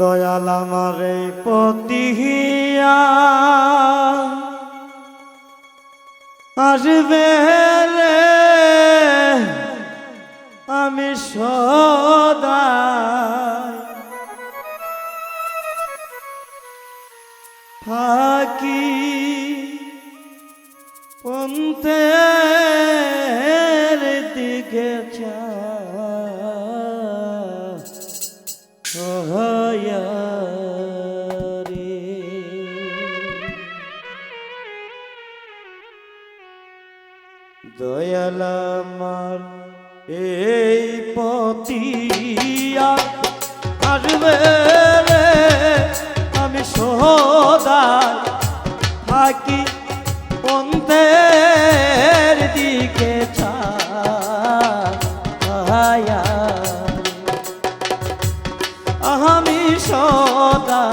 দয়াল আমারে পতিহিয়া। আসবে রে আমি সদা দয়ালামার এই পতিয়া আসবে আমি সদায় থাকি পন্থের দিকে ছায়া। আমি সদা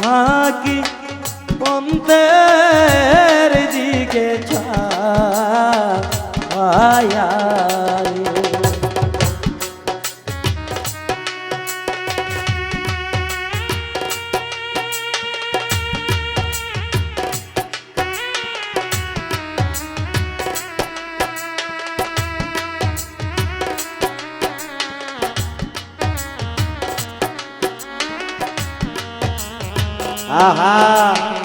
থাকি Ahá.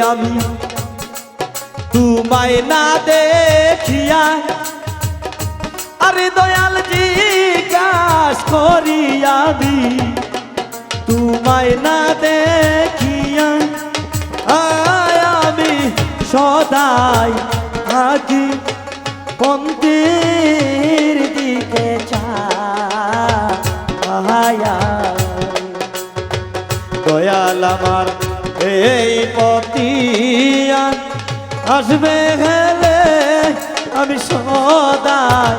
আমি তোমায় না দেখিয়া আরে দয়াল জিজ্ঞাস করি আমি তোমায় না দেখিয়া আয় আমি সদাই আজি পন্থীর দিকে চায়া। দয়াল আমার এই পতিয়া আসবে হেলে আমি সদায়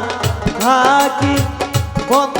থাকি বন্ধের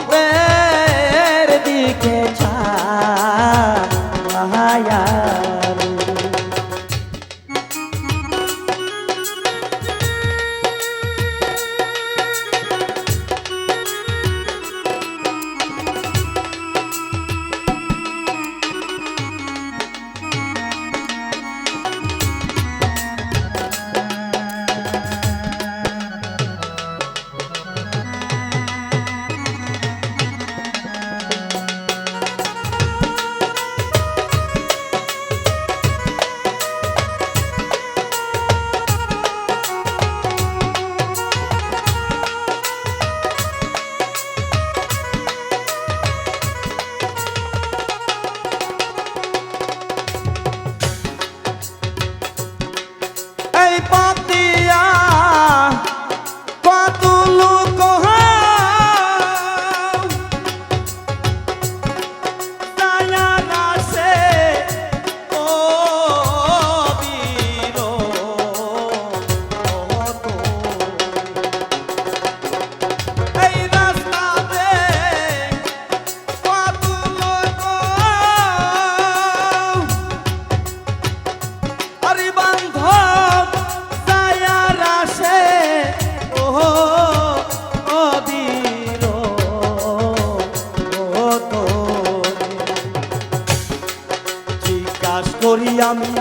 আমি।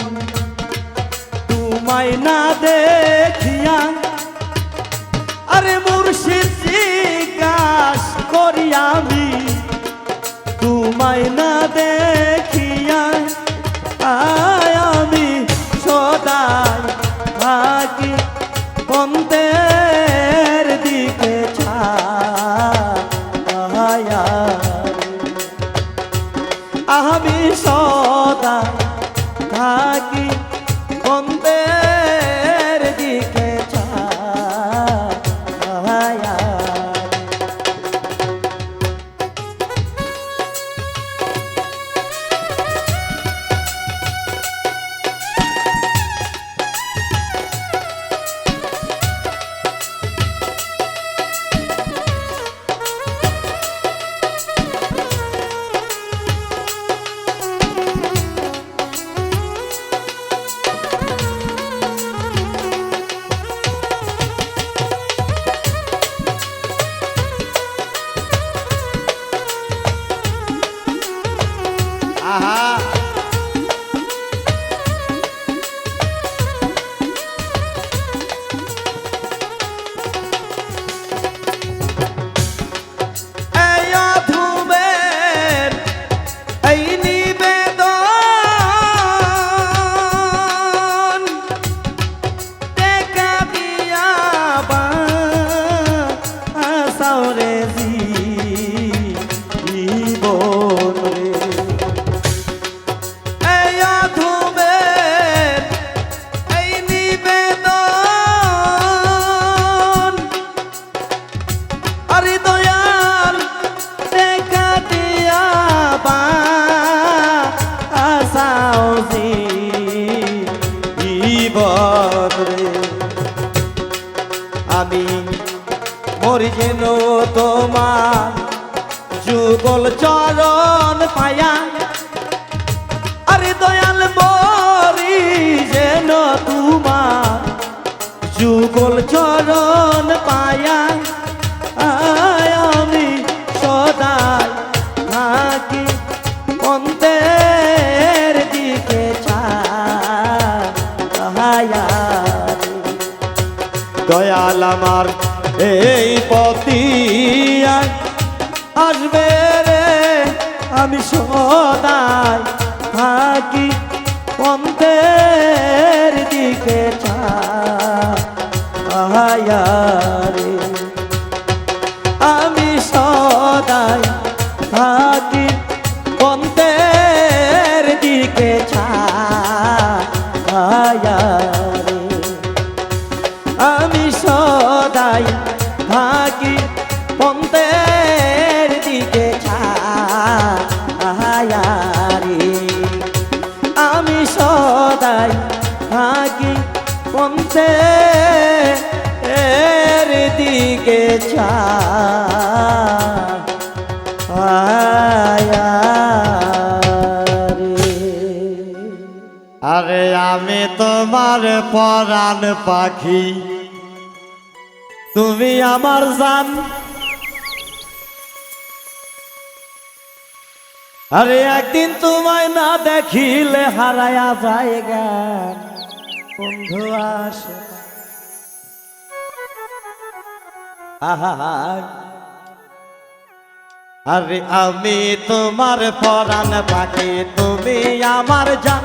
তোমায় না দেখিয়া আরে মুর্শিদ জিজ্ঞাস করি আমি। তোমায় না দেখিয়া আয় আমি সদাই থাকি বন্ধের দিকে ছায়া। আমি সদা চরণ পায়া আরে আমি তোমার পরাণ পাখি। তুমি আমার জান। আরে, একদিন তোমায় না দেখিলে হারায়া জ্ঞান। বন্ধু আসো। আহা। আরে আমি তোমার পরাণ পাখি, তুমি আমার জান।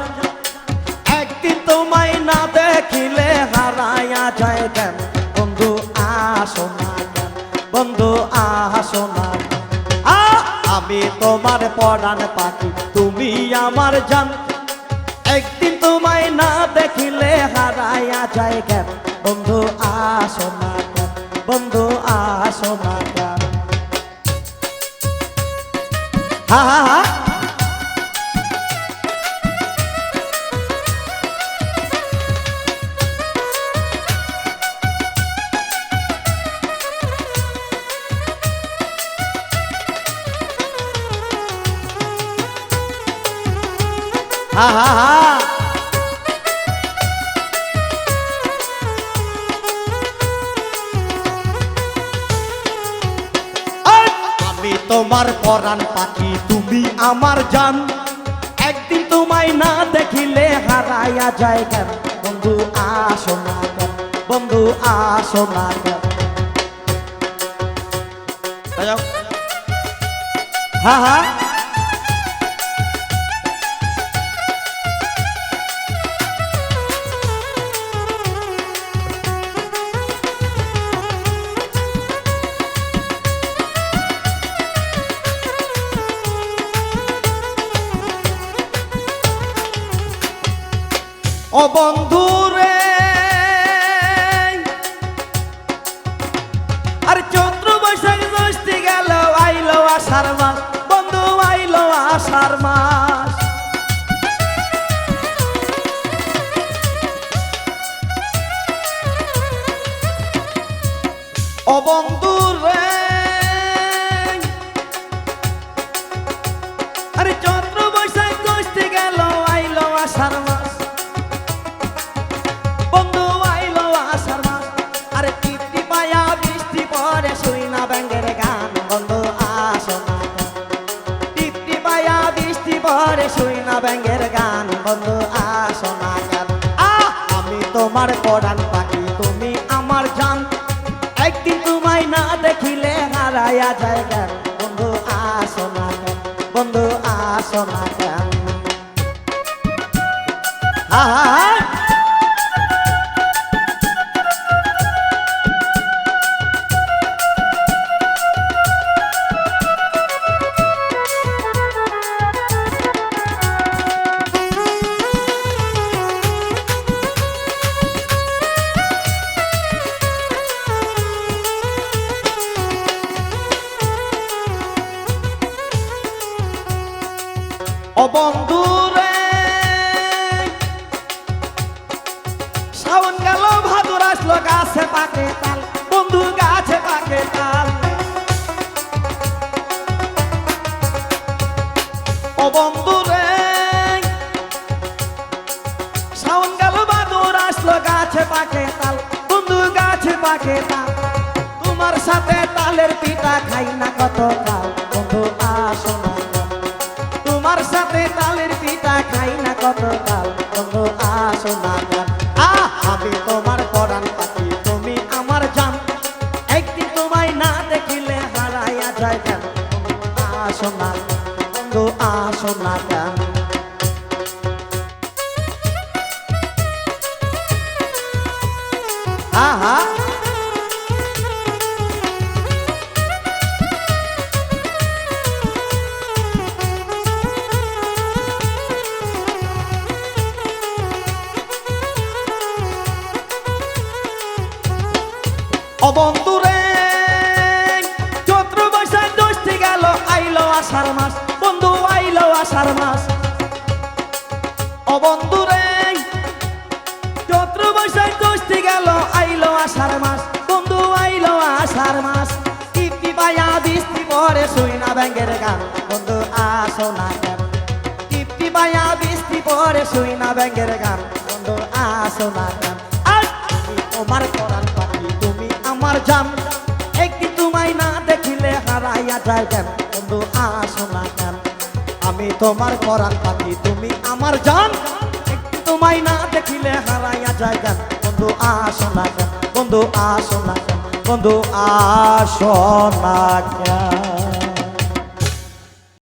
একদিন তোমায় না দেখিলে হারায়া যায় কেন? বন্ধু, আসো না বন্ধু, আসো না আমি তোমার পরাণ পাখি, তুমি আমার জান। একদিন তোমায় না দেখিলে হারায়া যায় কেন? বন্ধু, আসো না বন্ধু, আসো না হা হা হা। হা হা হা। তোমার পরাণ পাখি, তুমি আমার জান। একদিন তোমায় না দেখিলে হারাইয়া যায় কেন? বন্ধু, আসো না কেন? বন্ধু, আসো না কেন? হ্যাঁ হ্যাঁ। ও বন্ধু রে। আর চৈত্র বৈশাখ জ্যৈষ্ঠী গেল, আইলো আষাঢ় মাস। বন্ধু, আইলো আষাঢ় মাস। ও বন্ধু রে। আরে চৈত্র না গান বন্ধু আসো না কেন আমি তোমার পড়ান পাখি, তুমি আমার জান। একদিন তোমায় না দেখিলে হারায়া যায় গান বন্ধু আসো না কেন? বন্ধু আসো না কেন? আহা ও বন্ধু রে। শ্রাবণ গেল, ভাদুর আসলো গাছে পাকে তাল, বন্ধু গাছে পাকে তাল। ও বন্ধু রে। শ্রাবণ গেল, ভাদুর আসলো গাছে পাকে তাল, বন্ধু গাছে পাকে তাল। তোমার সাথে তালের পিঠা খাই না কত কাল আষাঢ় মাস, বন্ধু আইলো আষাঢ় মাস। ও বন্ধু রে বৈশাখ জ্যৈষ্ঠী গেল, আইলো আষাঢ় মাস, বন্ধু আইলো আষাঢ় মাস। টিপি বায়া বৃষ্টি পরে শুই না ব্যাঙ্গের গান, বন্ধু আসো না কেন? টিপি বায়া বৃষ্টি পরে শুই না ব্যাঙ্গের গান, বন্ধু আসো না কেন? তোমার করার পাখি, তুমি আমার জান। একটি তোমায় না দেখিলে হারাইয়া যায় কেন? বন্ধু, আসো না আমি তোমার করার পাখি, তুমি আমার জান। একটু তোমায় না দেখিলে হারাইয়া যায় কেন? বন্ধু, আসো না কেন? বন্ধু, আসো না কেন? বন্ধু, আসো না